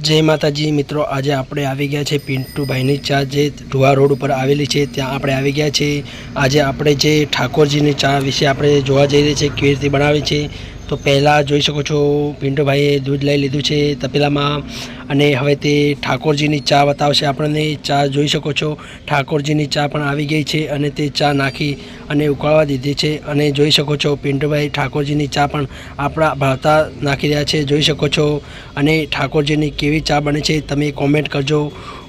જય માતાજી. મિત્રો, આજે આપણે આવી ગયા છે પિન્ટુભાઈની ચા જે ધુવા રોડ ઉપર આવેલી છે, ત્યાં આપણે આવી ગયા છે આજે આપણે જે ઠાકોરજીની ચા વિશે આપણે જોવા જઈ રહ્યા છે, કેવી રીતે બનાવે છે તો પહેલાં જોઈ શકો છો પિન્ટુભાઈએ દૂધ લઈ લીધું છે તપેલામાં. અને હવે તે ઠાકોરજીની ચા બતાવશે આપણને. ચા જોઈ શકો છો, ઠાકોરજીની ચા પણ આવી ગઈ છે અને તે ચા નાખી અને ઉકાળવા દીધી છે. અને જોઈ શકો છો પિન્ટુભાઈ ઠાકોરજીની ચા પણ આપણા ભાવતા નાખી રહ્યા છે. જોઈ શકો છો, અને ઠાકોરજીની કેવી ચા બને છે તમે કોમેન્ટ કરજો,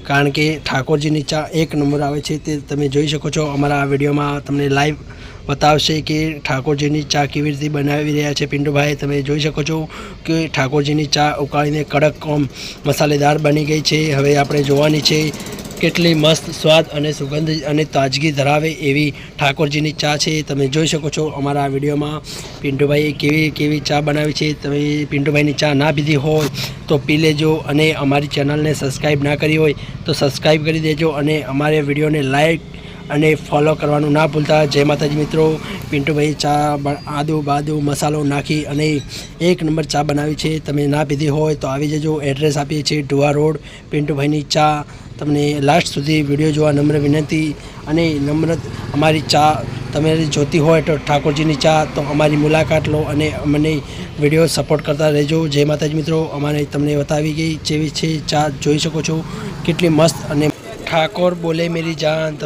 કારણ કે ઠાકોરજીની ચા એક નંબર આવે છે તે તમે જોઈ શકો છો. અમારા આ વિડીયોમાં તમને લાઈવ બતાવશે કે ઠાકોરજીની ચા કેવી રીતે બનાવી રહ્યા છે. પિન્ટુભાઈ, તમે જોઈ શકો છો કે ઠાકોરજીની ચા ઉકાળીને કડક કોમ મસાલેદાર બની ગઈ છે. હવે આપણે જોવાની છે કેટલી મસ્ત સ્વાદ અને સુગંધ અને તાજગી ધરાવે એવી ઠાકોરજીની ચા છે. તમે જોઈ શકો છો અમારા આ વિડીયોમાં પિન્ટુભાઈએ કેવી કેવી ચા બનાવી છે. તમે પિન્ટુભાઈની ચા ના પીધી હોય તો પી લેજો અને અમારી ચેનલને સબસ્ક્રાઈબ ના કરી હોય તો સબસ્ક્રાઈબ કરી દેજો અને અમારે વિડીયોને લાઈક અને ફોલો કરવાનું ના ભૂલતા. જય માતાજી મિત્રો. પિન્ટુભાઈ ચા આદુ, બાદુ, મસાલો નાખી અને એક નંબર ચા બનાવી છે. તમે ના પીધી હોય તો આવી જજો. એડ્રેસ આપીએ છીએ ઢુવા રોડ. પિન્ટુભાઈની ચા તમને લાસ્ટ સુધી વીડિયો જોવા નમ્ર વિનંતી અને નમ્ર અમારી ચા તમે જોતી હોય તો ઠાકોરજીની ચા તો અમારી મુલાકાત લો અને અમને વીડિયો સપોર્ટ કરતા રહેજો. જય માતાજી મિત્રો. અમારે તમને બતાવી ગઈ જેવી છે ચા. જોઈ શકો છો કેટલી મસ્ત અને ઠાકોર બોલે, મેરી જાન.